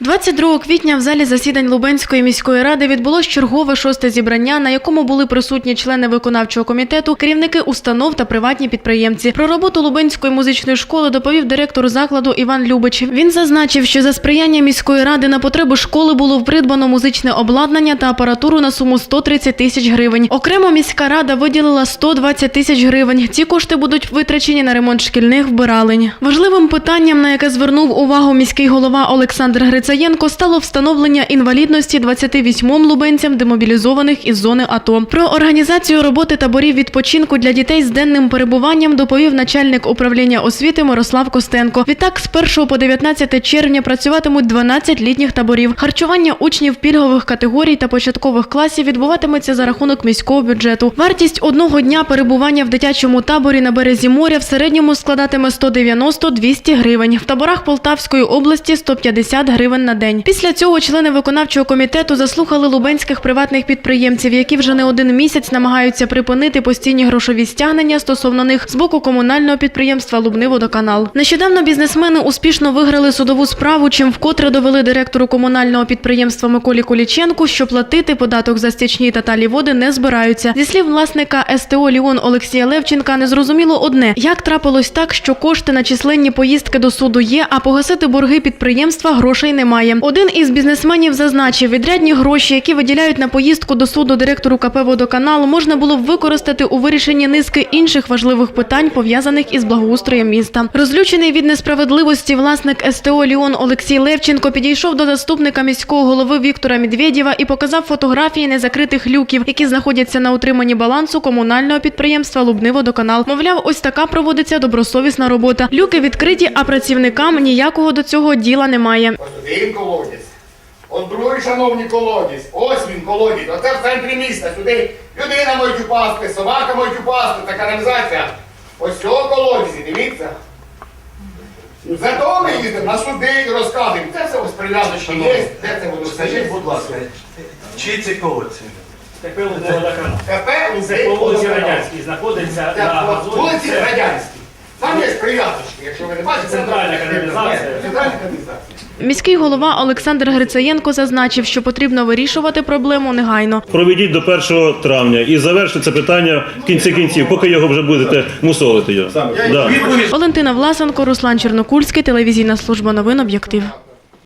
22 квітня в залі засідань Лубенської міської ради відбулось чергове шосте зібрання, на якому були присутні члени виконавчого комітету, керівники установ та приватні підприємці. Про роботу Лубенської музичної школи доповів директор закладу Іван Любич. Він зазначив, що за сприяння міської ради на потреби школи було придбано музичне обладнання та апаратуру на суму 130 тисяч гривень. Окремо міська рада виділила 120 тисяч гривень. Ці кошти будуть витрачені на ремонт шкільних вбиралень. Важливим питанням, на яке звернув увагу міський голова Олександр Грицаєнко, стало встановлення інвалідності 28 лубенцям, демобілізованих із зони АТО. Про організацію роботи таборів відпочинку для дітей з денним перебуванням доповів начальник управління освіти Мирослав Костенко. Відтак, з 1 по 19 червня працюватимуть 12 літніх таборів. Харчування учнів пільгових категорій та початкових класів відбуватиметься за рахунок міського бюджету. Вартість одного дня перебування в дитячому таборі на березі моря в середньому складатиме 190-200 гривень. В таборах Полтавської області 150 гривень на день. Після цього члени виконавчого комітету заслухали лубенських приватних підприємців, які вже не один місяць намагаються припинити постійні грошові стягнення стосовно них з боку комунального підприємства Лубниводоканал. Нещодавно бізнесмени успішно виграли судову справу, чим вкотре довели директору комунального підприємства Миколі Коліченку, що платити податок за стічні та талі води не збираються. Зі слів власника СТО Ліон Олексія Левченка, незрозуміло одне: як трапилось так, що кошти на численні поїздки до суду є, а погасити борги підприємства грошей немає. Один із бізнесменів зазначив, відрядні гроші, які виділяють на поїздку до суду директору КП «Водоканал», можна було б використати у вирішенні низки інших важливих питань, пов'язаних із благоустроєм міста. Розлючений від несправедливості власник СТО Ліон Олексій Левченко підійшов до заступника міського голови Віктора Медведєва і показав фотографії незакритих люків, які знаходяться на утриманні балансу комунального підприємства Лубниводоканал. Мовляв, ось така проводиться добросовісна робота. Люки відкриті, а працівникам ніякого до цього діла немає. Один колодязь. От другий, шановні колодязь. Ось він колодязь. Оце в центрі міста. Сюди людина може упасти, собака може упасти, та каналізація. Ось цього колодязі, дивіться. Зато ми їздимо на суди і розказуємо. Це все ось прив'язочки є. Де це воно Скажіть, будь ласка, чи ці колодці? Тепер водоканал. Тепер Це вулиці Радянській знаходиться на газоні. вулиці Це Радянські. Там є прив'язочки, якщо ви не бачите. Центральна каналізація. Центральна каналізація. Міський голова Олександр Грицаєнко зазначив, що потрібно вирішувати проблему негайно. Проведіть до 1 травня і завершите це питання в кінці кінців, поки його вже будете мусолити його. Да. Валентина Власенко, Руслан Чернокульський, телевізійна служба новин «Об'єктив».